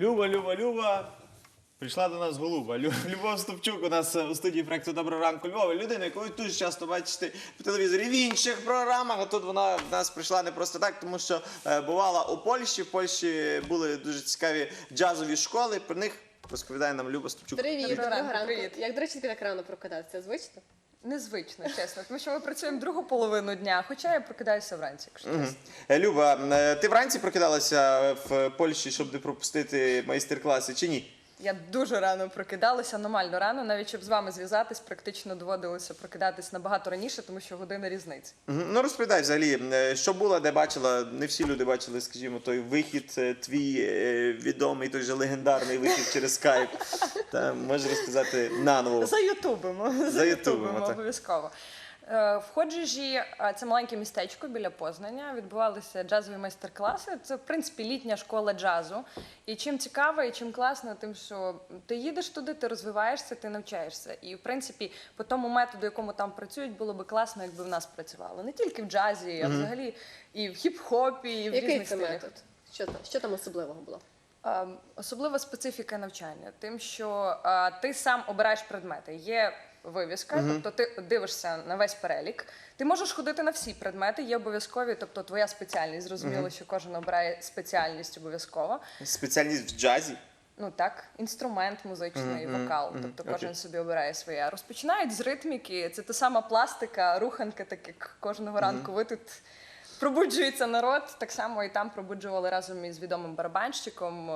Люба, Люба, Люба. Прийшла до нас голуба. Лю- Любов Стопчук у нас е, у студії проекту Доброго ранку Львова. Людина, яку ви дуже часто бачите по телевізорі в інших програмах. А тут вона в нас прийшла не просто так, тому що е, бувала у Польщі. В Польщі були дуже цікаві джазові школи. Про них розповідає нам Люба Стопчук. Привіт, Доброго ранку, привіт. Як, до речі, так рано прокидатися? Звично? Незвично, чесно, тому що ми працюємо другу половину дня, хоча я прокидаюся вранці, якщо чесно. Е, Люба, е, ти вранці прокидалася в Польщі, щоб не пропустити майстер-класи чи ні? Я дуже рано прокидалася, аномально рано, навіть щоб з вами зв'язатись, практично доводилося прокидатись набагато раніше, тому що година різниці. Ну розповідай взагалі, е, що було, де бачила. Не всі люди бачили, скажімо, той вихід е, твій е, відомий, той же легендарний вихід через скайп. Та можеш розказати наново. Заютубимо, Заютубимо, заютубимо так. обов'язково. Е, В Ходжижі е, це маленьке містечко біля Познання. Відбувалися джазові майстер-класи. Це, в принципі, літня школа джазу. І чим цікаво, і чим класно, тим, що ти їдеш туди, ти розвиваєшся, ти навчаєшся. І, в принципі, по тому методу, якому там працюють, було би класно, якби в нас працювало. Не тільки в джазі, а взагалі і в хіп-хопі, і в Який різних це стилях. метод? Що, там- що там особливого було? Е, Особлива специфіка навчання, тим, що ти сам обираєш предмети. Є вивіска, тобто ти дивишся на весь перелік. Ти можеш ходити на всі предмети, є обов'язкові, тобто твоя спеціальність. Зрозуміло, що кожен обирає спеціальність обов'язково. Спеціальність в джазі. Ну так, інструмент музичний, Мгм, вокал. мгм, Тобто окей. кожен собі обирає своє. Розпочинають з ритміки. Це та сама пластика, руханка, так як кожного ранку ви тут. Пробуджується народ, так само і там пробуджували разом із відомим барабанщиком.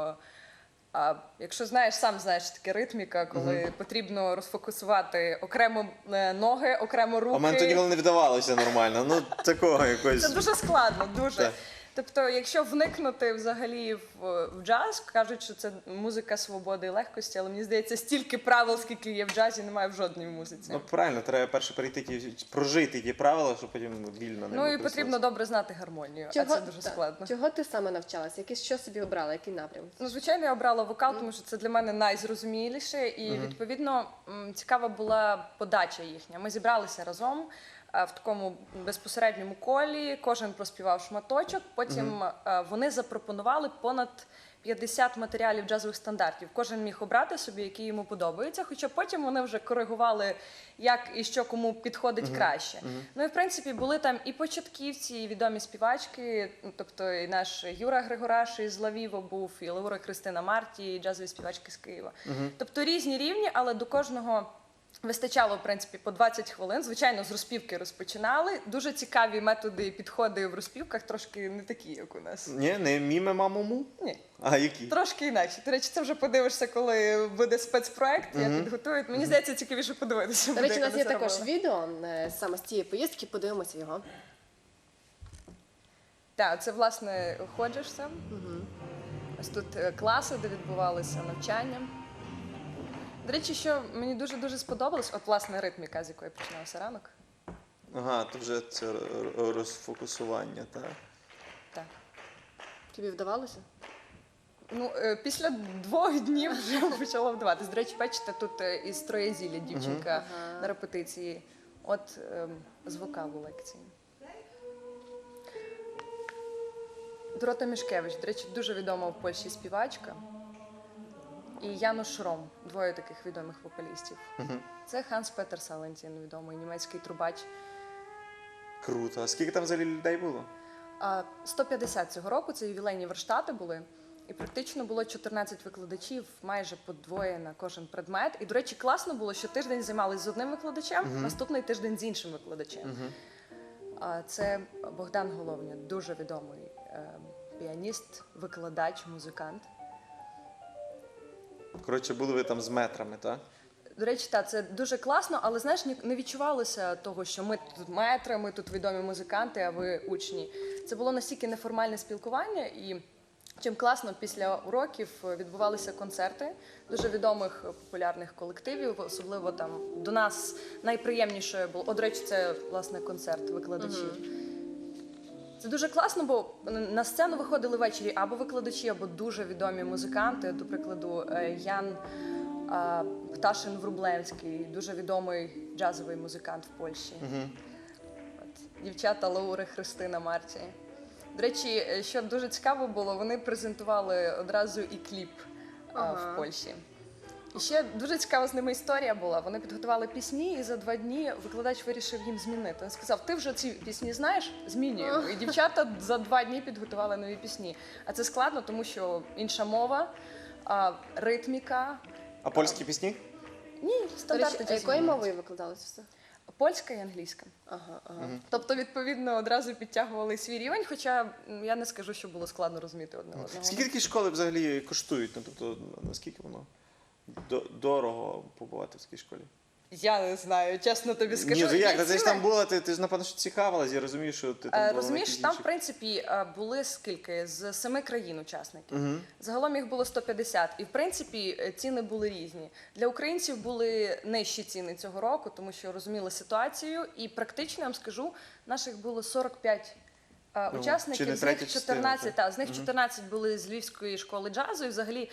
А якщо знаєш, сам знаєш таке ритміка, коли потрібно розфокусувати окремо е, ноги, окремо руки. А в мене то ніколи не вдавалося нормально. Ну такого якось. Це дуже складно, дуже. Так. Тобто, якщо вникнути взагалі в, в джаз, кажуть, що це музика свободи і легкості, але мені здається, стільки правил, скільки є в джазі, немає в жодній музиці. Ну правильно, треба перше перейти ті прожити ті правила, щоб потім вільно не Ну і потрібно добре знати гармонію, а це дуже та, складно. Чого ти саме навчалася? Які, що собі обрала? Який напрям? Ну, звичайно, я обрала вокал, тому що це для мене найзрозуміліше, і відповідно м, цікава була подача їхня. Ми зібралися разом в такому безпосередньому колі. Кожен проспівав шматочок. Потім е, вони запропонували понад 50 матеріалів джазових стандартів. Кожен міг обрати собі, які йому подобаються. Хоча потім вони вже коригували, як і що кому підходить краще. Ну і в принципі були там і початківці, і відомі співачки. Ну, Тобто, і наш Юра Григораш із Лавіво був, і Лаура Христина Марті, і джазові співачки з Києва. Тобто різні рівні, але до кожного. Вистачало, в принципі, по 20 хвилин. Звичайно, з розпівки розпочинали. Дуже цікаві методи і підходи в розпівках, трошки не такі, як у нас. Ні, не міме мамому. Ні. А які? Трошки інакше. До речі, це вже подивишся, коли буде спецпроект. Я підготую. Мені здається, цікавіше подивитися. До речі, у нас є також відео е, саме з цієї поїздки, подивимося його. Так, це власне ходиш сам. Ось тут е, класи, де відбувалися навчання. До речі, що мені дуже дуже сподобалось, от власне ритміка, з якої починався ранок. Ага, то вже це р- розфокусування, так. Так. Тобі вдавалося? Ну, е, після двох днів вже почало вдаватись. До речі, бачите, тут е, із Троєзілля дівчинка Ага. на репетиції. От ем, з вокалу лекції. Дорота Мішкевич, до речі, дуже відома в Польщі співачка. І Януш Шром, двоє таких відомих вокалістів. Це Ханс Петер Салентін, відомий німецький трубач. Круто. А скільки там взагалі людей було? А 150 цього року це ювілейні верштати були. І практично було 14 викладачів, майже по двоє на кожен предмет. І, до речі, класно було, що тиждень займалися з одним викладачем, наступний тиждень з іншим викладачем. А це Богдан Головня, дуже відомий е, піаніст, викладач, музикант. Коротше, були ви там з метрами, так? До речі, та це дуже класно, але знаєш, ні- не відчувалося того, що ми тут метри, ми тут відомі музиканти, а ви учні. Це було настільки неформальне спілкування, і чим класно після уроків відбувалися концерти дуже відомих популярних колективів. Особливо там до нас найприємніше було. От, до речі, це власне концерт викладачів. Це дуже класно, бо на сцену виходили ввечері або викладачі, або дуже відомі музиканти. До прикладу, е, Ян Пташин Врублевський, дуже відомий джазовий музикант в Польщі. От, дівчата Лаури Христина Марті. До речі, е, що дуже цікаво було, вони презентували одразу і кліп а, в Польщі. І ще дуже цікава з ними історія була. Вони підготували пісні, і за два дні викладач вирішив їм змінити. Він сказав: ти вже ці пісні знаєш, змінюємо. І дівчата за два дні підготували нові пісні. А це складно, тому що інша мова, а, ритміка. А польські пісні? Ні, стандарти. а якою мовою викладалося все? Польська і англійська. Ага, ага. Тобто, відповідно, одразу підтягували свій рівень, хоча я не скажу, що було складно розуміти одне одного. Скільки такі школи взагалі коштують? Ну, тобто, наскільки воно до- дорого побувати в такій школі? Я не знаю, чесно тобі скажу. Ні, ну як? Ти ж там була, ти, ти ж напевно що цікавилась, я розумію, що ти там Е, Розумієш, там, в принципі, е, були скільки? З семи країн учасників. Мгм. Загалом їх було 150. І, в принципі, е, ціни були різні. Для українців були нижчі ціни цього року, тому що розуміли ситуацію. І практично, я вам скажу, наших було 45 е, Ну, учасників. чи не з третя них частина, 14, так? та, з них 14 були з Львівської школи джазу. І взагалі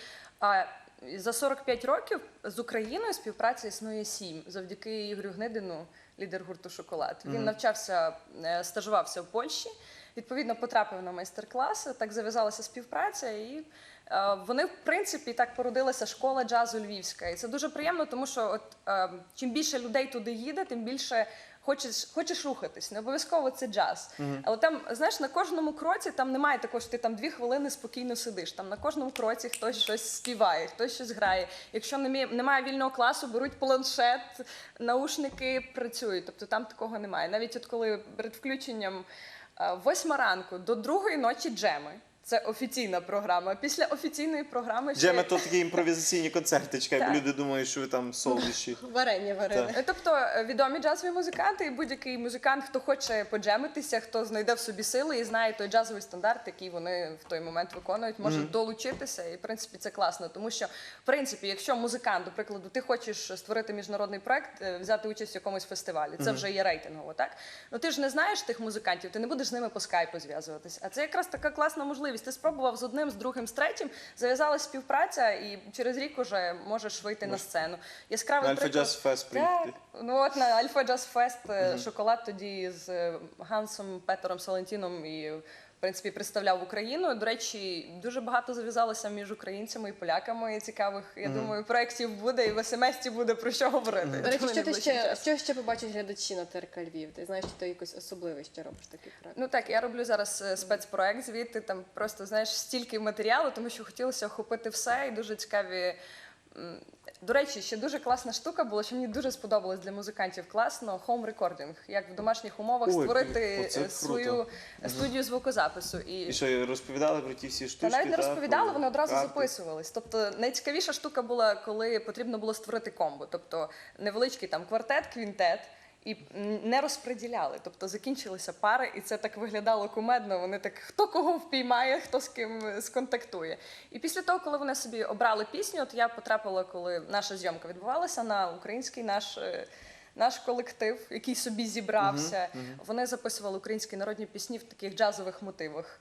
за 45 років з Україною співпраця існує 7, завдяки Ігорю Гнидину, лідер гурту Шоколад. Він навчався, е, стажувався в Польщі. Відповідно, потрапив на майстер-класи, так зав'язалася співпраця, і е, вони, в принципі, так породилася школа джазу Львівська. І це дуже приємно, тому що от, е, чим більше людей туди їде, тим більше хочеш, хочеш рухатись. Не обов'язково це джаз. Але там, знаєш, на кожному кроці там немає такого, що ти там дві хвилини спокійно сидиш. Там на кожному кроці хтось щось співає, хтось щось грає. Якщо немає, немає вільного класу, беруть планшет, наушники працюють. Тобто там такого немає. Навіть от коли перед включенням е, восьма ранку до другої ночі джеми. Це офіційна програма. Після офіційної програми ще... Джеми то такі імпровізаційні концерти, чекай, люди думають, що ви там солодощі. Варення варили. Тобто е, відомі джазові музиканти, і будь-який музикант, хто хоче поджемитися, хто знайде в собі сили і знає той джазовий стандарт, який вони в той момент виконують, може долучитися. І в принципі це класно, тому що в принципі, якщо музикант, до прикладу, ти хочеш створити міжнародний проект, е, взяти участь в якомусь фестивалі, це вже є рейтингово, так? Ну ти ж не знаєш тих музикантів, ти не будеш з ними по скайпу зв'язуватись. А це якраз така класна можливість. Ти спробував з одним, з другим, з третім, зав'язалась співпраця, і через рік уже можеш вийти на сцену. Яскравий На Альфа приклад- Джаз Фест так, приїхати. ну от на Альфа Джаз Фест шоколад тоді з е, Гансом Петером Салентіном і. В принципі, представляв Україну. До речі, дуже багато зав'язалося між українцями і поляками цікавих. Я думаю, проєктів буде і в смс буде про що говорити. До речі, що ти ще, що ще побачать глядачі на ТРК Львів? Ти знаєш, що ти якось особливий ще робиш такий проект? Ну так, я роблю зараз е, спецпроект звідти. Там просто знаєш стільки матеріалу, тому що хотілося охопити все і дуже цікаві. До речі, ще дуже класна штука була, що мені дуже сподобалось для музикантів класно хоум рекординг, як в домашніх умовах Ой, створити оце е, круто. свою студію звукозапису. І що розповідали про ті всі штучки? Та навіть не та, розповідали, про вони одразу карти? записувались. Тобто найцікавіша штука була, коли потрібно було створити комбо, тобто невеличкий там квартет, квінтет. І не розподіляли, тобто закінчилися пари, і це так виглядало кумедно. Вони так хто кого впіймає, хто з ким сконтактує. І після того, коли вони собі обрали пісню, от я потрапила, коли наша зйомка відбувалася на український наш. е, Наш колектив, який собі зібрався, вони записували українські народні пісні в таких джазових мотивах.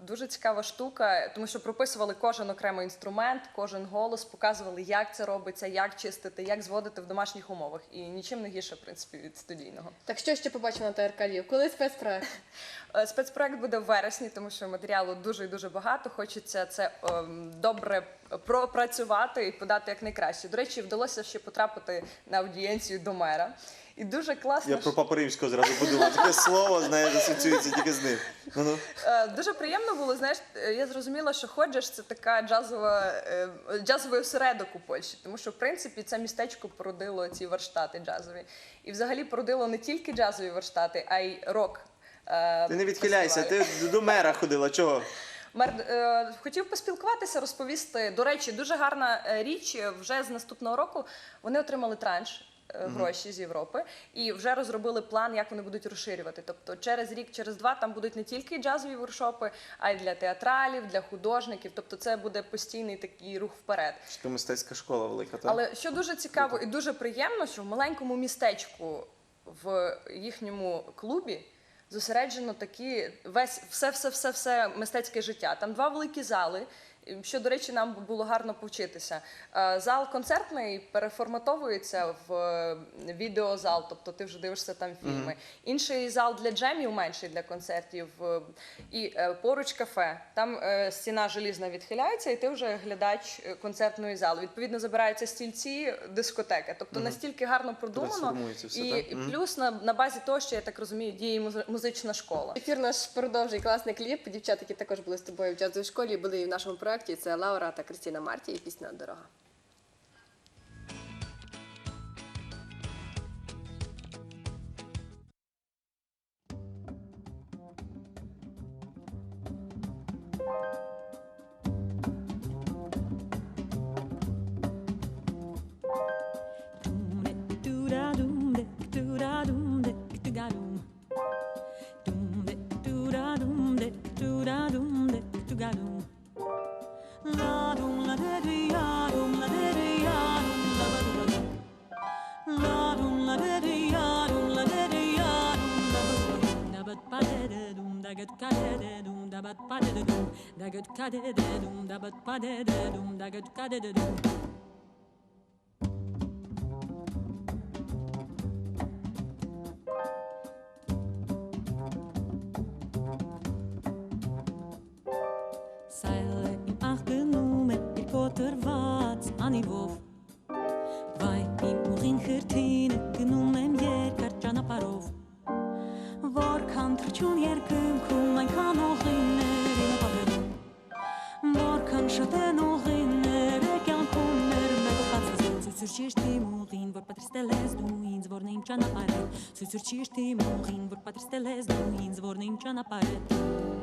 Дуже цікава штука, тому що прописували кожен окремий інструмент, кожен голос, показували, як це робиться, як чистити, як зводити в домашніх умовах. І нічим не гірше, в принципі, від студійного. Так що ще побачимо на ТРК Львів? Коли спецпроект? Е, Спецпроект буде в вересні, тому що матеріалу дуже і дуже багато. Хочеться це ем, добре пропрацювати і подати як найкраще. До речі, вдалося ще потрапити на аудієнцію до мера. І дуже класно. Я що- про Папу Римського зразу подумав. Таке слово, знаєш, асоціюється тільки з ним. Ну-ну. Е, Дуже приємно було. Знаєш, е, я зрозуміла, що Ходжеш це така джазова е, джазовий осередок у Польщі, тому що в принципі це містечко породило ці верштати джазові, і взагалі породило не тільки джазові верштати, а й рок. е, Ти не відхиляйся, фестивалі. ти до мера ходила. Чого? Мер е, хотів поспілкуватися, розповісти. До речі, дуже гарна річ. Вже з наступного року вони отримали транш. Е, Гроші з Європи і вже розробили план, як вони будуть розширювати. Тобто, через рік, через два там будуть не тільки джазові воркшопи, а й для театралів, для художників. Тобто, це буде постійний такий рух вперед. Що мистецька школа велика, так? Але що дуже цікаво і дуже приємно, що в маленькому містечку в їхньому клубі зосереджено такі весь все, все, все, все мистецьке життя. Там два великі зали, що, до речі, нам було гарно повчитися. Е, Зал концертний переформатовується в е, відеозал, тобто ти вже дивишся там фільми. Інший зал для джемів, менший для концертів, е, і поруч кафе. Там стіна желізна відхиляється, і ти вже глядач концертної зали. Відповідно, забираються стільці дискотеки. Тобто настільки гарно продумано, все, і, і плюс на, на базі того, що я так розумію, діє музична школа. Ефір наш продовжує класний кліп. Дівчата, які також були з тобою в джазовій школі, були і в нашому проєкті. Це Лаура та Кристина Марті і пісня Дорога. kadedum da bat padedum da gat kadedum Սայլը իմ աղգնում է իր կոտրված անիվով Վայ իմ ուղին խրթին է գնում եմ երկար ճանապարով շտեն ուղիներ կյանքում մեր խացած ցույցուր ճիշտի ուղին որ պատրաստել ես դու ինձ որն իմ ճանապարհը ցույցուր ճիշտի ուղին որ պատրաստել ես դու ինձ որն իմ ճանապարհը